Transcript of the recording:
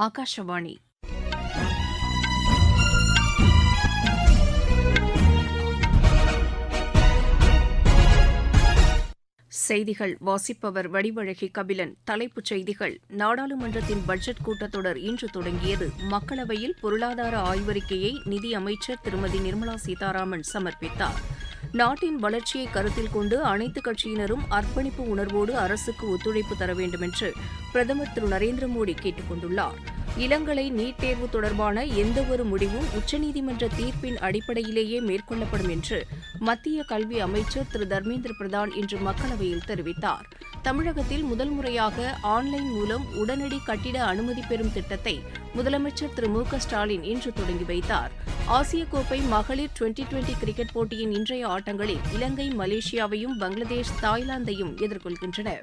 ஆகாஷவாணி செய்திகள் வாசிப்பவர் வடிவழகி கபிலன். தலைப்புச் செய்திகள். நாடாளுமன்றத்தின் பட்ஜெட் கூட்டத்தொடர் இன்று தொடங்கியது. மக்களவையில் பொருளாதார ஆய்வறிக்கையை நிதி அமைச்சர் திருமதி நிர்மலா சீதாராமன் சமர்ப்பித்தார். நாட்டின் வளர்ச்சியை கருத்தில் கொண்டு அனைத்து கட்சியினரும் அர்ப்பணிப்பு உணர்வோடு அரசுக்கு ஒத்துழைப்பு தர வேண்டுமென்று பிரதமர் திரு நரேந்திர மோடி கேட்டுக் கொண்டுள்ளார். இளங்கலை நீட் தேர்வு தொடர்பான எந்தவொரு முடிவும் உச்சநீதிமன்ற தீர்ப்பின் அடிப்படையிலேயே மேற்கொள்ளப்படும் என்று மத்திய கல்வி அமைச்சர் திரு தர்மேந்திர பிரதான் இன்று மக்களவையில் தெரிவித்தார். தமிழகத்தில் முதல் முறையாக ஆன்லைன் மூலம் உடனடி கட்டிட அனுமதி பெறும் திட்டத்தை முதலமைச்சர் திரு மு க ஸ்டாலின் இன்று தொடங்கி வைத்தார். ஆசிய கோப்பை மகளிர் டுவெண்டி டுவெண்டி கிரிக்கெட் போட்டியின் இன்றைய ஆட்டங்களில் இலங்கை மலேசியாவையும் பங்களாதேஷ் தாய்லாந்தையும் எதிர்கொள்கின்றன.